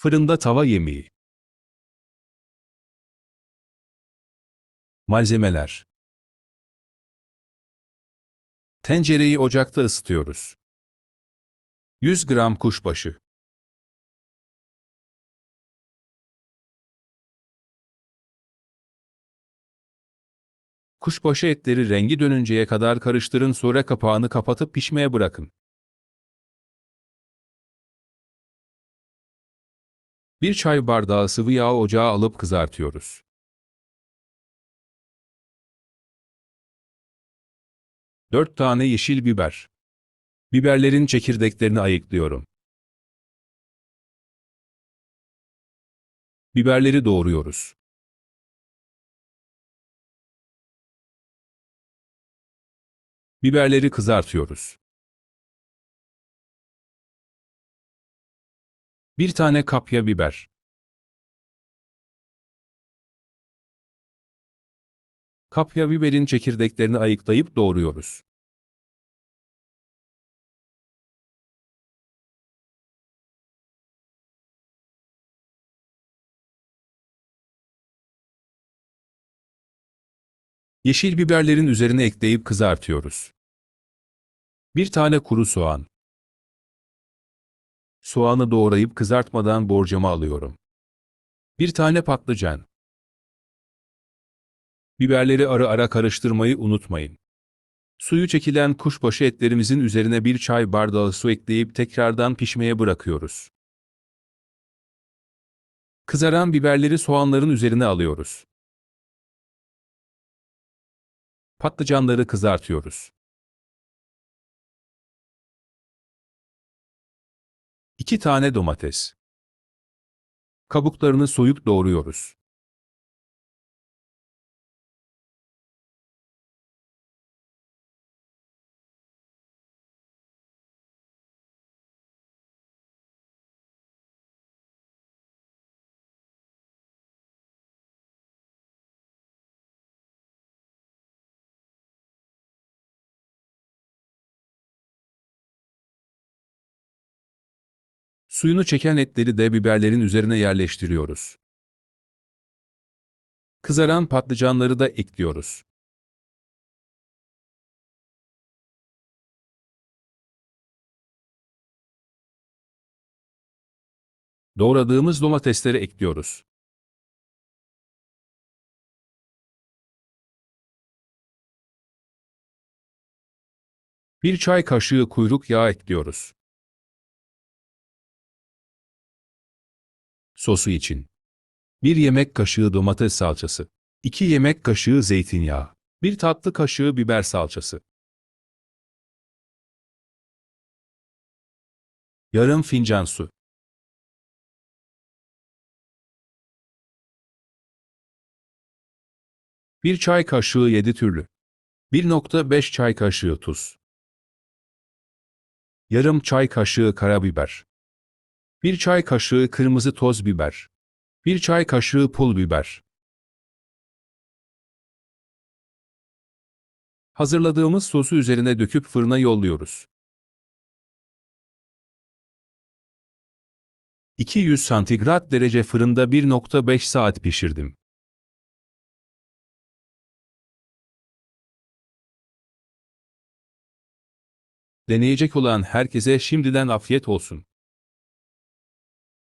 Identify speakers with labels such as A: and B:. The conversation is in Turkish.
A: Fırında tava yemeği. Malzemeler. Tencereyi ocakta ısıtıyoruz. 100 gram kuşbaşı. Kuşbaşı etleri rengi dönünceye kadar karıştırın sonra kapağını kapatıp pişmeye bırakın. Bir çay bardağı sıvı yağ ocağa alıp kızartıyoruz. Dört tane yeşil biber. Biberlerin çekirdeklerini ayıklıyorum. Biberleri doğruyoruz. Biberleri kızartıyoruz. Bir tane kapya biber. Kapya biberin çekirdeklerini ayıklayıp doğruyoruz. Yeşil biberlerin üzerine ekleyip kızartıyoruz. Bir tane kuru soğan. Soğanı doğrayıp kızartmadan borcama alıyorum. Bir tane patlıcan. Biberleri ara ara karıştırmayı unutmayın. Suyu çekilen kuşbaşı etlerimizin üzerine bir çay bardağı su ekleyip tekrardan pişmeye bırakıyoruz. Kızaran biberleri soğanların üzerine alıyoruz. Patlıcanları kızartıyoruz. 2 tane domates. Kabuklarını soyup doğruyoruz. Suyunu çeken etleri de biberlerin üzerine yerleştiriyoruz. Kızaran patlıcanları da ekliyoruz. Doğradığımız domatesleri ekliyoruz. Bir çay kaşığı kuyruk yağı ekliyoruz. Sosu için. 1 yemek kaşığı domates salçası, 2 yemek kaşığı zeytinyağı, 1 tatlı kaşığı biber salçası, yarım fincan su, bir çay kaşığı 7 türlü, 1.5 çay kaşığı tuz, yarım çay kaşığı karabiber, 1 çay kaşığı kırmızı toz biber, 1 çay kaşığı pul biber. Hazırladığımız sosu üzerine döküp fırına yolluyoruz. 200 santigrat derece fırında 1.5 saat pişirdim. Deneyecek olan herkese şimdiden afiyet olsun.